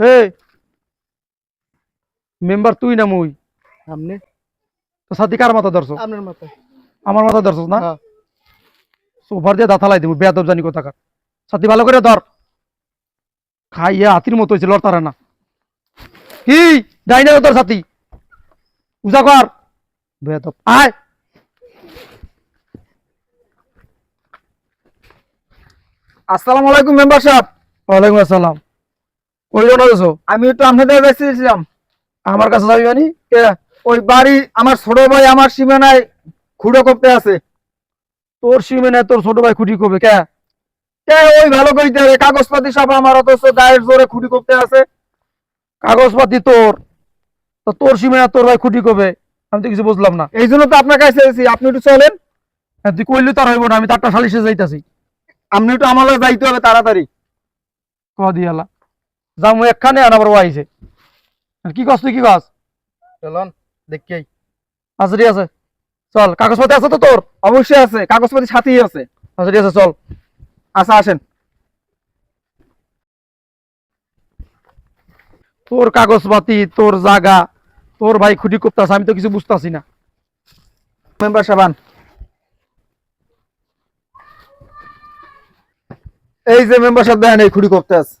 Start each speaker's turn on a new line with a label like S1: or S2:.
S1: হে member তুই না মুই?
S2: আপনি
S1: তো সাথী কার মাথা ধরছো?
S2: আপনার মাথায়।
S1: আমার মাথা ধরছস না?
S2: হ্যাঁ।
S1: সোফার দিয়ে দাঁথা লাই দিব বেয়াদব জানি কোথাকার। সাথী ভালো করে ধর। খাইয়া হাতির মতো হয়েছে লড়তারে না। কি? যাই না তোর সাথী। উজা কর। বেয়াদব। আয়।
S2: আসসালামু আলাইকুম মেম্বার সাহেব।
S1: ওয়ালাইকুম আসসালাম।
S2: আমি একটু আপনাদের কাছে এসেছিলাম
S1: আমার কাছে যাবি মানে?
S2: ওই বাড়ি আমার ছোট ভাই আমার সীমানায় খুঁড়ো করতে আছে।
S1: তোর সিমেনে তোর ছোট ভাই খুঁটি কবে কে?
S2: কে ওই ভালো করিতে হবে কাগজপাতি সব আমার অথচ গায়ের জোরে খুঁটি করতে আছে।
S1: কাগজপাতি তোর। তো তোর সিমেনে তোর ভাই খুঁটি কবে আমি তো কিছু বুঝলাম না।
S2: এই জন্য তো আপনার কাছে এসেছি। আপনি একটু চলেন।
S1: হ্যাঁ, তুই কইলি তার হইব না আমি তারটা সালিশে যাইতাছি।
S2: আপনি একটু আমার যাইতে হবে তাড়াতাড়ি।
S1: ক দিয়ালা যামু একখানে আর আবার আর কি কস তুই কি কস?
S2: চলুন দেখি
S1: আচ্ছা ঠিক আছে। চল কাগজপাতি আছে তো তোর?
S2: অবশ্যই আছে কাগজপাতি সাথেই আছে।
S1: আচ্ছা ঠিক আছে চল।
S2: আচ্ছা আসেন।
S1: তোর কাগজপাতি তোর জায়গা তোর ভাই খুঁটি করতেছে আমি তো কিছু বুঝতাছি না।
S2: মেম্বার সাবান। এই যে মেম্বার সাহেব দেখেন এই খুঁড়ি করতে আছে